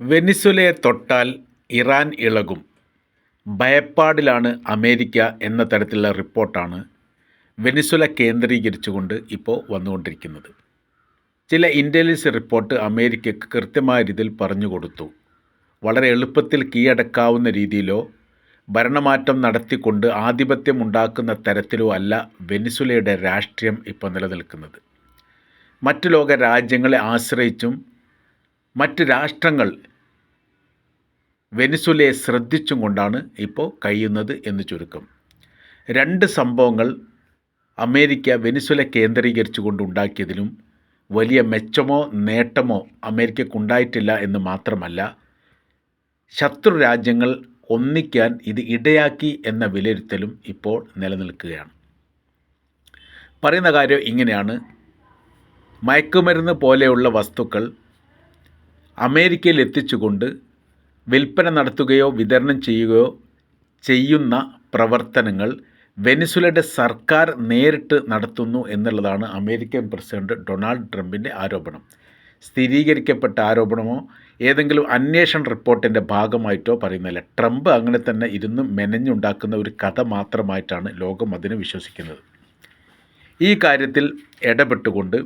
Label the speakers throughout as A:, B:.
A: വെനിസ്വലയെ തൊട്ടാൽ Iran ഇളകും. ഭയപ്പാടിലാണ് America എന്ന തരത്തിലുള്ള റിപ്പോർട്ടാണ് വെനിസ്വല കേന്ദ്രീകരിച്ചുകൊണ്ട് ഇപ്പോൾ വന്നുകൊണ്ടിരിക്കുന്നത്. ചില ഇന്റലിജൻസ് റിപ്പോർട്ട് അമേരിക്കയ്ക്ക് കൃത്യമായ രീതിയിൽ പറഞ്ഞു കൊടുത്തു. വളരെ എളുപ്പത്തിൽ കീഴടക്കാവുന്ന രീതിയിലോ ഭരണമാറ്റം നടത്തിക്കൊണ്ട് ആധിപത്യം ഉണ്ടാക്കുന്ന തരത്തിലോ അല്ല വെനിസ്വലയുടെ രാഷ്ട്രീയം ഇപ്പോൾ നിലനിൽക്കുന്നത്. മറ്റു ലോക രാജ്യങ്ങളെ ആശ്രയിച്ചും മറ്റ് രാഷ്ട്രങ്ങൾ വെനിസുലയെ ശ്രദ്ധിച്ചും കൊണ്ടാണ് ഇപ്പോൾ കഴിയുന്നത് എന്ന് ചുരുക്കം. രണ്ട് സംഭവങ്ങൾ അമേരിക്ക വെനിസുല കേന്ദ്രീകരിച്ചു കൊണ്ടുണ്ടാക്കിയതിലും വലിയ മെച്ചമോ നേട്ടമോ അമേരിക്കക്കുണ്ടായിട്ടില്ല എന്ന് മാത്രമല്ല ശത്രു രാജ്യങ്ങൾ ഒന്നിക്കാൻ ഇത് ഇടയാക്കി എന്ന വിലയിരുത്തലും ഇപ്പോൾ നിലനിൽക്കുകയാണ്. പറയുന്ന കാര്യം ഇങ്ങനെയാണ്. മയക്കുമരുന്ന് പോലെയുള്ള വസ്തുക്കൾ അമേരിക്കയിൽ എത്തിച്ചുകൊണ്ട് വിൽപ്പന നടത്തുകയോ വിതരണം ചെയ്യുകയോ ചെയ്യുന്ന പ്രവർത്തനങ്ങൾ വെനിസുലയുടെ സർക്കാർ നേരിട്ട് നടത്തുന്നു എന്നുള്ളതാണ് അമേരിക്കൻ പ്രസിഡന്റ് ഡൊണാൾഡ് ട്രംപിന്റെ ആരോപണം. സ്ഥിരീകരിക്കപ്പെട്ട ആരോപണമോ ഏതെങ്കിലും അന്വേഷണ റിപ്പോർട്ടിന്റെ ഭാഗമായിട്ടോ പറയുന്നില്ല. ട്രംപ് അങ്ങനെ തന്നെ ഇരുന്ന് മെനഞ്ഞുണ്ടാക്കുന്ന ഒരു കഥ മാത്രമായിട്ടാണ് ലോകം അതിനെ വിശ്വസിക്കുന്നത്. ഈ കാര്യത്തിൽ ഇടപെട്ടുകൊണ്ട്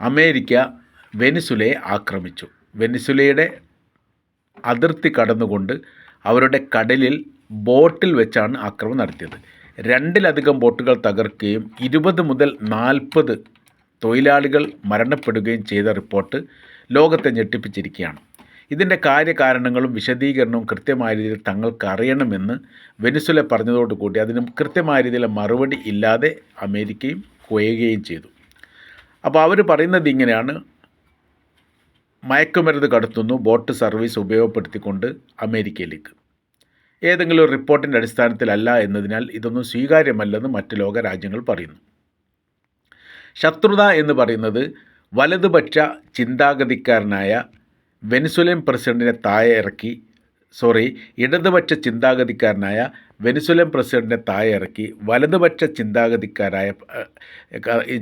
A: അമേരിക്ക വെനിസുലയെ ആക്രമിച്ചു. വെനിസുലയുടെ അതിർത്തി കടന്നുകൊണ്ട് അവരുടെ കടലിൽ ബോട്ടിൽ വെച്ചാണ് ആക്രമണം നടത്തിയത്. രണ്ടിലധികം ബോട്ടുകൾ തകർക്കുകയും ഇരുപത് മുതൽ നാൽപ്പത് തൊഴിലാളികൾ മരണപ്പെടുകയും ചെയ്ത റിപ്പോർട്ട് ലോകത്തെ ഞെട്ടിപ്പിച്ചിരിക്കുകയാണ്. ഇതിന്റെ കാര്യകാരണങ്ങളും വിശദീകരണവും കൃത്യമായ രീതിയിൽ തങ്ങൾക്ക് അറിയണമെന്ന് വെനിസുല പറഞ്ഞതോടുകൂടി അതിന് കൃത്യമായ രീതിയിലെ മറുപടി ഇല്ലാതെ അമേരിക്കയും കുയുകയും ചെയ്തു. അപ്പോൾ അവർ പറയുന്നത് ഇങ്ങനെയാണ് മയക്കുമരുന്ന് കടത്തുന്നു ബോട്ട് സർവീസ് ഉപയോഗപ്പെടുത്തിക്കൊണ്ട് അമേരിക്കയിലേക്ക്. ഏതെങ്കിലും ഒരു റിപ്പോർട്ടിന്റെ അടിസ്ഥാനത്തിലല്ല എന്നതിനാൽ ഇതൊന്നും സ്വീകാര്യമല്ലെന്ന് മറ്റ് ലോക രാജ്യങ്ങൾ പറയുന്നു. ശത്രുത എന്ന് പറയുന്നത് വലതുപക്ഷ ചിന്താഗതിക്കാരനായ വെനിസുലൻ പ്രസിഡന്റിനെ താഴെ ഇറക്കി സോറി ഇടതുപക്ഷ ചിന്താഗതിക്കാരനായ വെനിസുലൻ പ്രസിഡന്റിനെ താഴെ ഇറക്കി വലതുപക്ഷ ചിന്താഗതിക്കാരായ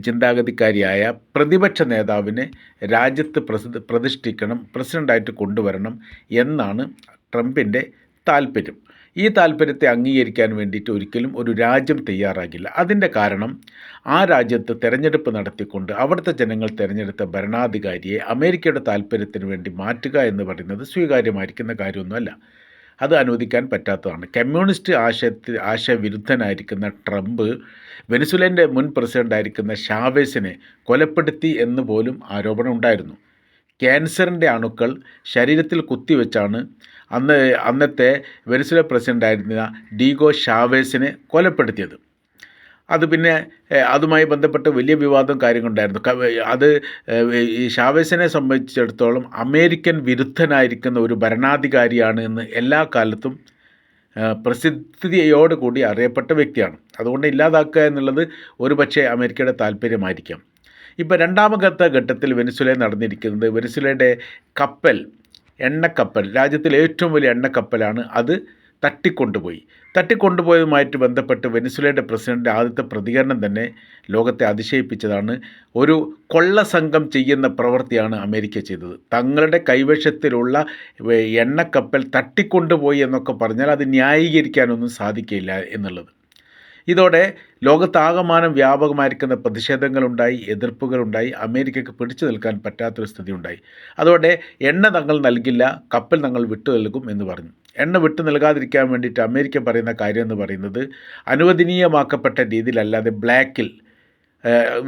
A: ചിന്താഗതിക്കാരിയായ പ്രതിപക്ഷ നേതാവിനെ രാജ്യത്ത് പ്രതിഷ്ഠിക്കണം പ്രസിഡന്റായിട്ട് കൊണ്ടുവരണം എന്നാണ് ട്രംപിന്റെ താല്പര്യം. ഈ താല്പര്യത്തെ അംഗീകരിക്കാൻ വേണ്ടിയിട്ട് ഒരിക്കലും ഒരു രാജ്യം തയ്യാറാകില്ല. അതിന്റെ കാരണം ആ രാജ്യത്ത് തെരഞ്ഞെടുപ്പ് നടത്തിക്കൊണ്ട് അവിടുത്തെ ജനങ്ങൾ തിരഞ്ഞെടുത്ത ഭരണാധികാരിയെ അമേരിക്കയുടെ താല്പര്യത്തിന് വേണ്ടി മാറ്റുക എന്ന് പറയുന്നത് സ്വീകാര്യമായിരിക്കുന്ന കാര്യമൊന്നുമല്ല. അത് അനുവദിക്കാൻ പറ്റാത്തതാണ്. കമ്മ്യൂണിസ്റ്റ് ആശയത്തിൽ ആശയവിരുദ്ധനായിരിക്കുന്ന ട്രംപ് വെനിസുലേന്റെ മുൻ പ്രസിഡന്റായിരിക്കുന്ന ഷാവേസിനെ കൊലപ്പെടുത്തി എന്ന് പോലും ആരോപണം ഉണ്ടായിരുന്നു ക്യാൻസറിന്റെ അണുക്കൾ ശരീരത്തിൽ കുത്തിവെച്ചാണ് അന്ന് അന്നത്തെ വെനിസ്വല പ്രസിഡന്റായിരുന്ന ഡീഗോ ഷാവേസിനെ കൊലപ്പെടുത്തിയത്. അത് പിന്നെ അതുമായി ബന്ധപ്പെട്ട് വലിയ വിവാദം കാര്യങ്ങളുണ്ടായിരുന്നു. അത് ഈ ഷാവേസിനെ സംബന്ധിച്ചിടത്തോളം അമേരിക്കൻ വിരുദ്ധനായിരിക്കുന്ന ഒരു ഭരണാധികാരിയാണ് എന്ന് എല്ലാ കാലത്തും പ്രസിദ്ധിയോടുകൂടി അറിയപ്പെട്ട വ്യക്തിയാണ്. അതുകൊണ്ട് ഇല്ലാതാക്കുക എന്നുള്ളത് ഒരു പക്ഷേ അമേരിക്കയുടെ താല്പര്യമായിരിക്കാം. ഇപ്പോൾ രണ്ടാമത്തെ ഘട്ടത്തിൽ വെനിസുലയിൽ നടന്നിരിക്കുന്നത് വെനിസുലയുടെ കപ്പൽ എണ്ണക്കപ്പൽ. രാജ്യത്തിലെ ഏറ്റവും വലിയ എണ്ണക്കപ്പലാണ് അത് തട്ടിക്കൊണ്ടുപോയി. തട്ടിക്കൊണ്ടുപോയതുമായിട്ട് ബന്ധപ്പെട്ട് വെനിസുലയുടെ പ്രസിഡന്റ് ആദ്യത്തെ പ്രതികരണം തന്നെ ലോകത്തെ അതിശയിപ്പിച്ചതാണ്. ഒരു കൊള്ള സംഘം ചെയ്യുന്ന പ്രവൃത്തിയാണ് അമേരിക്ക ചെയ്തത്. തങ്ങളുടെ കൈവശത്തിലുള്ള എണ്ണക്കപ്പൽ തട്ടിക്കൊണ്ടുപോയി എന്നൊക്കെ പറഞ്ഞാൽ അത് ന്യായീകരിക്കാനൊന്നും സാധിക്കില്ല എന്നുള്ളത്. ഇതോടെ ലോകത്താകമാനം വ്യാപകമായിരിക്കുന്ന പ്രതിഷേധങ്ങളുണ്ടായി എതിർപ്പുകളുണ്ടായി അമേരിക്കയ്ക്ക് പിടിച്ചു നിൽക്കാൻ പറ്റാത്തൊരു സ്ഥിതി ഉണ്ടായി അതോടെ എണ്ണ തങ്ങൾ നൽകില്ല കപ്പൽ തങ്ങൾ വിട്ടു നൽകും എന്ന് പറഞ്ഞു. എണ്ണ വിട്ടു നൽകാതിരിക്കാൻ വേണ്ടിയിട്ട് അമേരിക്ക പറയുന്ന കാര്യം എന്ന് പറയുന്നത് അനുവദനീയമാക്കപ്പെട്ട രീതിയിലല്ലാതെ ബ്ലാക്കിൽ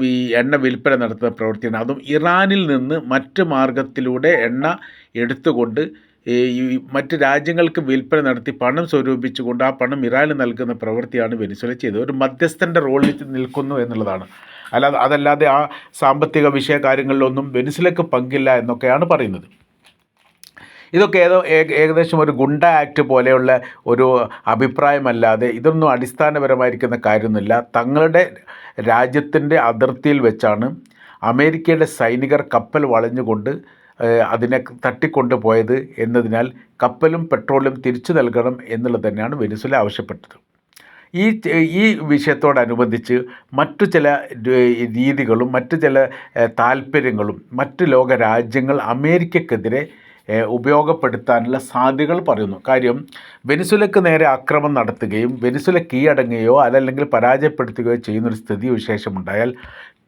A: ഈ എണ്ണ വിൽപ്പന നടത്തുന്ന പ്രവൃത്തിയാണ്. അതും ഇറാനിൽ നിന്ന് മറ്റ് മാർഗത്തിലൂടെ എണ്ണ എടുത്തുകൊണ്ട് ഈ മറ്റ് രാജ്യങ്ങൾക്ക് വിൽപ്പന നടത്തി പണം സ്വരൂപിച്ചുകൊണ്ട് ആ പണം ഇറാന് നൽകുന്ന പ്രവൃത്തിയാണ് വെനിസ്വല ചെയ്തത്. ഒരു മധ്യസ്ഥന്റെ റോളിൽ നിൽക്കുന്നു എന്നുള്ളതാണ്. അല്ലാതെ അതല്ലാതെ ആ സാമ്പത്തിക വിഷയ കാര്യങ്ങളിലൊന്നും വെനിസ്വലയ്ക്ക് പങ്കില്ല എന്നൊക്കെയാണ് പറയുന്നത്. ഇതൊക്കെ ഏതോ ഏകദേശം ഒരു ഗുണ്ട ആക്ട് പോലെയുള്ള ഒരു അഭിപ്രായമല്ലാതെ ഇതൊന്നും അടിസ്ഥാനപരമായിരിക്കുന്ന കാര്യമൊന്നുമില്ല. തങ്ങളുടെ രാജ്യത്തിന്റെ അതിർത്തിയിൽ വെച്ചാണ് അമേരിക്കയുടെ സൈനികർ കപ്പൽ വളഞ്ഞുകൊണ്ട് അതിനെ തട്ടിക്കൊണ്ടുപോയത് എന്നതിനാൽ കപ്പലും പെട്രോളും തിരിച്ചു നൽകണം എന്നുള്ളത് തന്നെയാണ് വെനിസുല ആവശ്യപ്പെട്ടത്. ഈ ഈ വിഷയത്തോടനുബന്ധിച്ച് മറ്റു ചില രീതികളും മറ്റു ചില താല്പര്യങ്ങളും മറ്റു ലോക രാജ്യങ്ങൾ അമേരിക്കക്കെതിരെ ഉപയോഗപ്പെടുത്താനുള്ള സാധ്യതകൾ പറയുന്നു. കാര്യം വെനിസുലക്ക് നേരെ ആക്രമം നടത്തുകയും വെനിസുല കീഴടങ്ങുകയോ അതല്ലെങ്കിൽ പരാജയപ്പെടുത്തുകയോ ചെയ്യുന്നൊരു സ്ഥിതി വിശേഷമുണ്ടായാൽ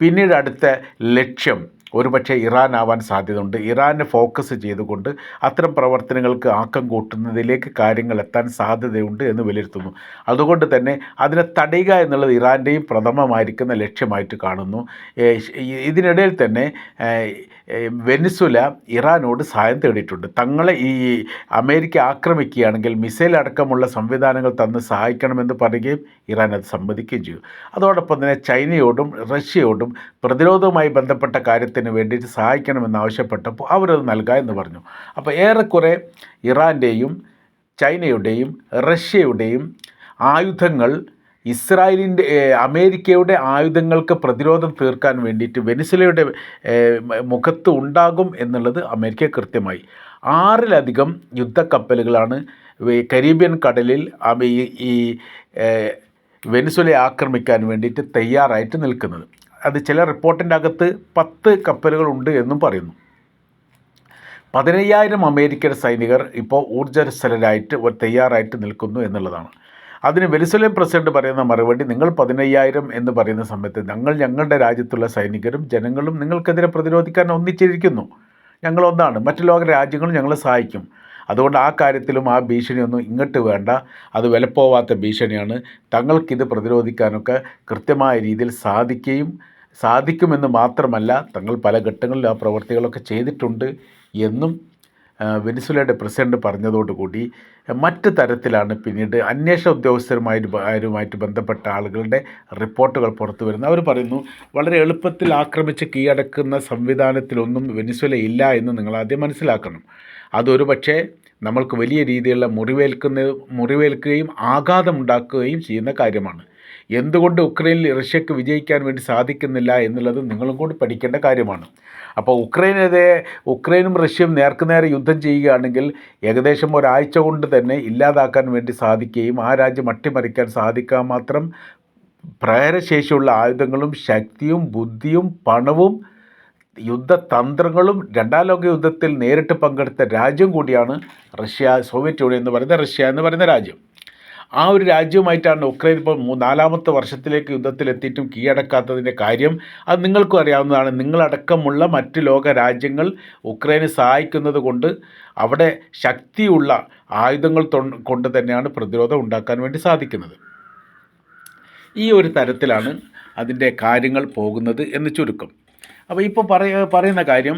A: പിന്നീട് അടുത്ത ലക്ഷ്യം ഒരുപക്ഷെ ഇറാൻ ആവാൻ സാധ്യതയുണ്ട്. ഇറാനെ ഫോക്കസ് ചെയ്തുകൊണ്ട് അത്തരം പ്രവർത്തനങ്ങൾക്ക് ആക്കം കൂട്ടുന്നതിലേക്ക് കാര്യങ്ങൾ എത്താൻ സാധ്യതയുണ്ട് എന്ന് വിലയിരുത്തുന്നു. അതുകൊണ്ട് തന്നെ അതിനെ തടയുക എന്നുള്ളത് ഇറാന്റെയും പ്രഥമമായിരിക്കുന്ന ലക്ഷ്യമായിട്ട് കാണുന്നു. ഇതിനിടയിൽ തന്നെ വെനിസുല ഇറാനോട് സഹായം തേടിയിട്ടുണ്ട്. തങ്ങളെ ഈ അമേരിക്ക ആക്രമിക്കുകയാണെങ്കിൽ മിസൈൽ അടക്കമുള്ള സംവിധാനങ്ങൾ തന്ന് സഹായിക്കണമെന്ന് പറയുകയും ഇറാൻ അത് സമ്മതിക്കുകയും ചെയ്തു. അതോടൊപ്പം തന്നെ ചൈനയോടും റഷ്യയോടും പ്രതിരോധവുമായി ബന്ധപ്പെട്ട കാര്യത്തിന് വേണ്ടിയിട്ട് സഹായിക്കണമെന്ന് ആവശ്യപ്പെട്ടപ്പോൾ അവരത് നൽകുക എന്ന് പറഞ്ഞു. അപ്പോൾ ഏറെക്കുറെ ഇറാന്റെയും ചൈനയുടെയും റഷ്യയുടെയും ആയുധങ്ങൾ ഇസ്രായേലിന്റെ അമേരിക്കയുടെ ആയുധങ്ങൾക്ക് പ്രതിരോധം തീർക്കാൻ വേണ്ടിയിട്ട് വെനിസുലയുടെ മുഖത്ത് ഉണ്ടാകും എന്നുള്ളത് അമേരിക്ക കൃത്യമായി. ആറിലധികം യുദ്ധക്കപ്പലുകളാണ് കരീബിയൻ കടലിൽ ഈ വെനിസുലയെ ആക്രമിക്കാൻ വേണ്ടിയിട്ട് തയ്യാറായിട്ട് നിൽക്കുന്നത്. അത് ചില റിപ്പോർട്ടിന്റെ അകത്ത് പത്ത് കപ്പലുകളുണ്ട് എന്നും പറയുന്നു. പതിനയ്യായിരം അമേരിക്കൻ സൈനികർ ഇപ്പോൾ ഊർജസ്വലരായിട്ട് തയ്യാറായിട്ട് നിൽക്കുന്നു എന്നുള്ളതാണ്. അതിന് വെനിസുലൻ പ്രസിഡന്റ് പറയുന്ന മറുപടി നിങ്ങൾ പതിനയ്യായിരം എന്ന് പറയുന്ന സമയത്ത് ഞങ്ങൾ ഞങ്ങളുടെ രാജ്യത്തുള്ള സൈനികരും ജനങ്ങളും നിങ്ങൾക്കെതിരെ പ്രതിരോധിക്കാൻ ഒന്നിച്ചിരിക്കുന്നു. ഞങ്ങളൊന്നാണ് മറ്റു ലോക രാജ്യങ്ങളും ഞങ്ങളെ സഹായിക്കും. അതുകൊണ്ട് ആ കാര്യത്തിലും ആ ഭീഷണിയൊന്നും ഇങ്ങോട്ട് വേണ്ട. അത് വിലപ്പോവാത്ത ഭീഷണിയാണ്. തങ്ങൾക്കിത് പ്രതിരോധിക്കാനൊക്കെ കൃത്യമായ രീതിയിൽ സാധിക്കുകയും സാധിക്കുമെന്ന് മാത്രമല്ല തങ്ങൾ പല ഘട്ടങ്ങളിൽ ആ പ്രവർത്തികളൊക്കെ ചെയ്തിട്ടുണ്ട് എന്നും വെനിസുലയുടെ പ്രസിഡന്റ് പറഞ്ഞതോടുകൂടി മറ്റ് തരത്തിലാണ് പിന്നീട് അന്വേഷണ ഉദ്യോഗസ്ഥരുമായിട്ട് ബന്ധപ്പെട്ട ആളുകളുടെ റിപ്പോർട്ടുകൾ പുറത്തു വരുന്നത്. അവർ പറയുന്നു വളരെ എളുപ്പത്തിൽ ആക്രമിച്ച് കീഴടക്കുന്ന സംവിധാനത്തിലൊന്നും വെനിസുല ഇല്ല എന്ന് നിങ്ങൾ ആദ്യം മനസ്സിലാക്കണം. അതൊരു പക്ഷേ നമ്മൾക്ക് വലിയ രീതിയിലുള്ള മുറിവേൽക്കുന്ന മുറിവേൽക്കുകയും ആഘാതമുണ്ടാക്കുകയും ചെയ്യുന്ന കാര്യമാണ്. എന്തുകൊണ്ട് ഉക്രൈനിൽ റഷ്യക്ക് വിജയിക്കാൻ വേണ്ടി സാധിക്കുന്നില്ല എന്നുള്ളത് നിങ്ങളും കൂടി പഠിക്കേണ്ട കാര്യമാണ്. അപ്പോൾ ഉക്രൈനെതിരെ ഉക്രൈനും റഷ്യയും നേർക്കുനേരെ യുദ്ധം ചെയ്യുകയാണെങ്കിൽ ഏകദേശം ഒരാഴ്ച കൊണ്ട് തന്നെ ഇല്ലാതാക്കാൻ വേണ്ടി സാധിക്കുകയും ആ രാജ്യം അട്ടിമറിക്കാൻ സാധിക്കാൻ മാത്രം പ്രേരശേഷിയുള്ള ആയുധങ്ങളും ശക്തിയും ബുദ്ധിയും പണവും യുദ്ധതന്ത്രങ്ങളും രണ്ടാം ലോക യുദ്ധത്തിൽ നേരിട്ട് പങ്കെടുത്ത രാജ്യം കൂടിയാണ് റഷ്യ സോവിയറ്റ് യൂണിയൻ എന്ന് പറയുന്ന റഷ്യ എന്ന് പറയുന്ന രാജ്യം. ആ ഒരു രാജ്യവുമായിട്ടാണ് ഉക്രൈൻ ഇപ്പോൾ നാലാമത്തെ വർഷത്തിലേക്ക് യുദ്ധത്തിലെത്തിയിട്ടും കീഴടക്കാത്തതിന്റെ കാര്യം അത് നിങ്ങൾക്കും അറിയാവുന്നതാണ്. നിങ്ങളടക്കമുള്ള മറ്റ് ലോക രാജ്യങ്ങൾ ഉക്രൈനെ സഹായിക്കുന്നത് കൊണ്ട് അവിടെ ശക്തിയുള്ള ആയുധങ്ങൾ കൊണ്ട് തന്നെയാണ് പ്രതിരോധം ഉണ്ടാക്കാൻ വേണ്ടി സാധിക്കുന്നത്. ഈ ഒരു തരത്തിലാണ് അതിന്റെ കാര്യങ്ങൾ പോകുന്നത് എന്ന് ചുരുക്കം. അപ്പോൾ ഇപ്പോൾ പറയ പറയുന്ന കാര്യം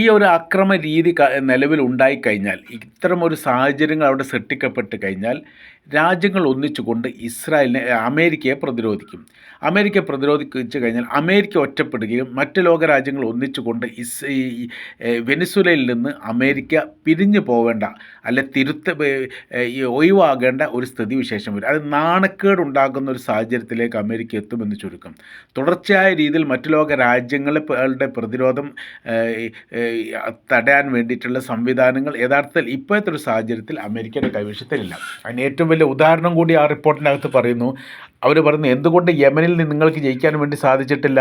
A: ഈ ഒരു അക്രമ രീതി നിലവിൽ ഉണ്ടായിക്കഴിഞ്ഞാൽ ഇത്തരം ഒരു സാഹചര്യങ്ങൾ അവിടെ സൃഷ്ടിക്കപ്പെട്ട് കഴിഞ്ഞാൽ രാജ്യങ്ങൾ ഒന്നിച്ചുകൊണ്ട് ഇസ്രായേലിനെ അമേരിക്കയെ പ്രതിരോധിക്കും. അമേരിക്ക പ്രതിരോധിച്ചു കഴിഞ്ഞാൽ അമേരിക്ക ഒറ്റപ്പെടുകയും മറ്റ് ലോക രാജ്യങ്ങൾ ഒന്നിച്ചുകൊണ്ട് ഇസ് വെനിസുലയിൽ നിന്ന് അമേരിക്ക പിരിഞ്ഞു പോവേണ്ട അല്ലെ തിരുത്ത ഒഴിവാകേണ്ട ഒരു സ്ഥിതി വിശേഷം വരും. അത് നാണക്കേട് ഉണ്ടാകുന്ന ഒരു സാഹചര്യത്തിലേക്ക് അമേരിക്ക എത്തുമെന്ന് ചുരുക്കം. തുടർച്ചയായ രീതിയിൽ മറ്റു ലോക രാജ്യങ്ങളുടെ പ്രതിരോധം തടയാൻ വേണ്ടിയിട്ടുള്ള സംവിധാനങ്ങൾ യഥാർത്ഥത്തിൽ ഇപ്പോഴത്തെ ഒരു സാഹചര്യത്തിൽ അമേരിക്കയുടെ കൈവശത്തിലില്ല. അതിന് ഏറ്റവും വലിയ ഉദാഹരണം കൂടി ആ റിപ്പോർട്ടിനകത്ത് പറയുന്നു. അവർ പറയുന്നു എന്തുകൊണ്ട് യമനിൽ നിങ്ങൾക്ക് ജയിക്കാൻ വേണ്ടി സാധിച്ചിട്ടില്ല?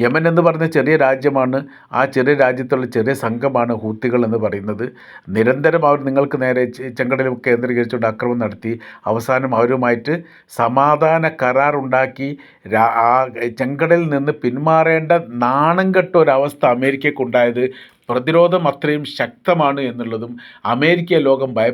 A: യമൻ എന്ന് പറഞ്ഞ ചെറിയ രാജ്യമാണ്. ആ ചെറിയ രാജ്യത്തുള്ള ചെറിയ സംഘമാണ് ഹൂത്തികൾ എന്ന് പറയുന്നത്. നിരന്തരം അവർ നിങ്ങൾക്ക് നേരെ ചെങ്കടൽ കേന്ദ്രീകരിച്ചുകൊണ്ട് ആക്രമണം നടത്തി അവസാനം അവരുമായിട്ട് സമാധാന കരാർ ഉണ്ടാക്കി ആ ചെങ്കടലിൽ നിന്ന് പിന്മാറേണ്ട നാണം കെട്ട ഒരവസ്ഥ അമേരിക്കയ്ക്കുണ്ടായത് പ്രതിരോധം അത്രയും ശക്തമാണ് എന്നുള്ളതും അമേരിക്ക ലോകം ഭയ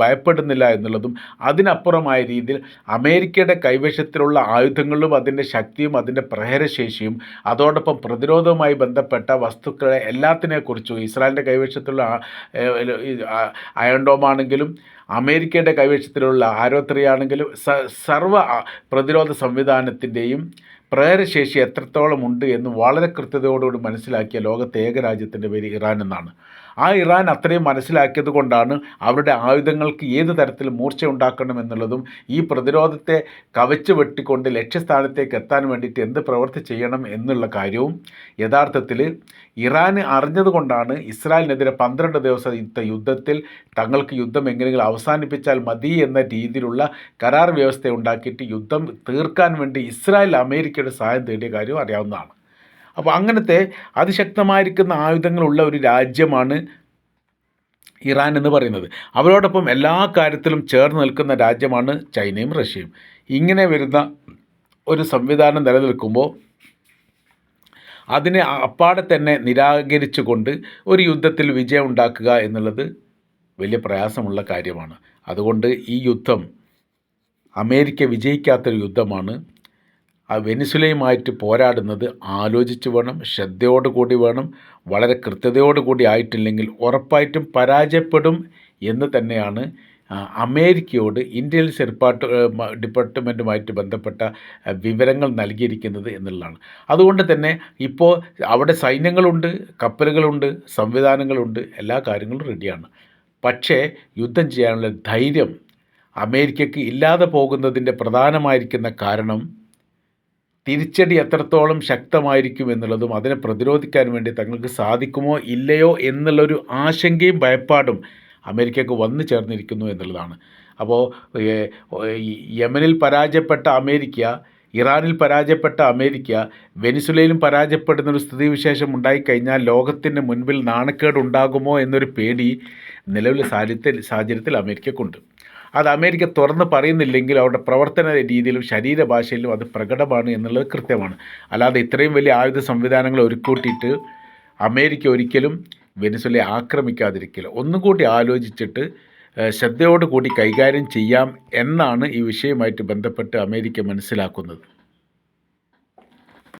A: ഭയപ്പെടുന്നില്ല എന്നുള്ളതും അതിനപ്പുറമായ രീതിയിൽ അമേരിക്കയുടെ കൈവശത്തിലുള്ള ആയുധങ്ങളും അതിന്റെ ശക്തിയും അതിന്റെ പ്രഹരശേഷിയും അതോടൊപ്പം പ്രതിരോധവുമായി ബന്ധപ്പെട്ട വസ്തുക്കളെ എല്ലാത്തിനെക്കുറിച്ചും ഇസ്രായേലിന്റെ കൈവശത്തുള്ള ആ- ഏ- ഈ ആ- അയൺ ഡോം ആണെങ്കിലും അമേരിക്കയുടെ കൈവശത്തിലുള്ള ആരോത്രിയാണെങ്കിലും സർവ പ്രതിരോധ സംവിധാനത്തിന്റെയും പ്രേരശേഷി എത്രത്തോളം ഉണ്ട് എന്ന് വളരെ കൃത്യതയോടുകൂടി മനസ്സിലാക്കിയ ലോകത്തെ ഏക രാജ്യത്തിന്റെ പേര് ഇറാൻ എന്നാണ്. ആ ഇറാൻ അത്രയും മനസ്സിലാക്കിയത് കൊണ്ടാണ് അവരുടെ ആയുധങ്ങൾക്ക് ഏത് തരത്തിൽ മൂർച്ച ഉണ്ടാക്കണം എന്നുള്ളതും ഈ പ്രതിരോധത്തെ കവച്ചു വെട്ടിക്കൊണ്ട് ലക്ഷ്യസ്ഥാനത്തേക്ക് എത്താൻ വേണ്ടിയിട്ട് എന്ത് പ്രവൃത്തി ചെയ്യണം എന്നുള്ള കാര്യവും യഥാർത്ഥത്തിൽ ഇറാൻ അറിഞ്ഞതുകൊണ്ടാണ് ഇസ്രായേലിനെതിരെ പന്ത്രണ്ട് ദിവസത്തെ യുദ്ധത്തിൽ തങ്ങൾക്ക് യുദ്ധം എങ്ങനെയെങ്കിലും അവസാനിപ്പിച്ചാൽ മതി എന്ന രീതിയിലുള്ള കരാർ വ്യവസ്ഥ ഉണ്ടാക്കിയിട്ട് യുദ്ധം തീർക്കാൻ വേണ്ടി ഇസ്രായേൽ അമേരിക്കയുടെ സഹായം തേടിയ കാര്യം അറിയാവുന്നതാണ്. അപ്പോൾ അങ്ങനത്തെ അതിശക്തമായിരിക്കുന്ന ആയുധങ്ങളുള്ള ഒരു രാജ്യമാണ് ഇറാൻ എന്ന് പറയുന്നത്. അവരോടൊപ്പം എല്ലാ കാര്യത്തിലും ചേർന്ന് നിൽക്കുന്ന രാജ്യമാണ് ചൈനയും റഷ്യയും. ഇങ്ങനെ വരുന്ന ഒരു സംവിധാനം നിലനിൽക്കുമ്പോൾ അതിനെ അപ്പാടെ തന്നെ നിരാകരിച്ചുകൊണ്ട് ഒരു യുദ്ധത്തിൽ വിജയം ഉണ്ടാക്കുക എന്നുള്ളത് വലിയ പ്രയാസമുള്ള കാര്യമാണ്. അതുകൊണ്ട് ഈ യുദ്ധം അമേരിക്ക വിജയിക്കാത്തൊരു യുദ്ധമാണ് ആ വെനിസുലയുമായിട്ട് പോരാടുന്നത് ആലോചിച്ച് വേണം ശ്രദ്ധയോടുകൂടി വേണം വളരെ കൃത്യതയോടുകൂടി ആയിട്ടില്ലെങ്കിൽ ഉറപ്പായിട്ടും പരാജയപ്പെടും എന്ന് തന്നെയാണ് അമേരിക്കയോട് ഇന്ത്യൻ സെർപ്പാട്ട് ഡിപ്പാർട്ട്മെന്റുമായിട്ട് ബന്ധപ്പെട്ട വിവരങ്ങൾ നൽകിയിരിക്കുന്നത് എന്നുള്ളതാണ്. അതുകൊണ്ട് തന്നെ ഇപ്പോൾ അവിടെ സൈന്യങ്ങളുണ്ട് കപ്പലുകളുണ്ട് സംവിധാനങ്ങളുണ്ട് എല്ലാ കാര്യങ്ങളും റെഡിയാണ്. പക്ഷേ യുദ്ധം ചെയ്യാനുള്ള ധൈര്യം അമേരിക്കയ്ക്ക് ഇല്ലാതെ പോകുന്നതിന്റെ പ്രധാനമായിരിക്കുന്ന കാരണം തിരിച്ചടി എത്രത്തോളം ശക്തമായിരിക്കും എന്നുള്ളതും അതിനെ പ്രതിരോധിക്കാൻ വേണ്ടി തങ്ങൾക്ക് സാധിക്കുമോ ഇല്ലയോ എന്നുള്ളൊരു ആശങ്കയും ഭയപ്പാടും അമേരിക്കക്ക് വന്നു ചേർന്നിരിക്കുന്നു എന്നുള്ളതാണ്. അപ്പോൾ യമനിൽ പരാജയപ്പെട്ട അമേരിക്ക ഇറാനിൽ പരാജയപ്പെട്ട അമേരിക്ക വെനിസുലയിലും പരാജയപ്പെടുന്ന ഒരു സ്ഥിതിവിശേഷം ഉണ്ടായിക്കഴിഞ്ഞാൽ ലോകത്തിന് മുൻപിൽ നാണക്കേടുണ്ടാകുമോ എന്നൊരു പേടി നിലവിലെ സാഹചര്യത്തിൽ സാഹചര്യത്തിൽ അമേരിക്കക്കുണ്ട് അത് അമേരിക്ക തുറന്ന് പറയുന്നില്ലെങ്കിൽ അവരുടെ പ്രവർത്തന രീതിയിലും ശരീരഭാഷയിലും അത് പ്രകടമാണ് എന്നുള്ളത് കൃത്യമാണ്. അല്ലാതെ ഇത്രയും വലിയ ആയുധ സംവിധാനങ്ങൾ ഒരുക്കൂട്ടിയിട്ട് അമേരിക്ക ഒരിക്കലും വെനിസ്വലയെ ആക്രമിക്കാതിരിക്കില്ല. ഒന്നും കൂടി ആലോചിച്ചിട്ട് ശ്രദ്ധയോടുകൂടി കൈകാര്യം ചെയ്യാം എന്നാണ് ഈ വിഷയവുമായിട്ട് ബന്ധപ്പെട്ട് അമേരിക്ക മനസ്സിലാക്കുന്നത്.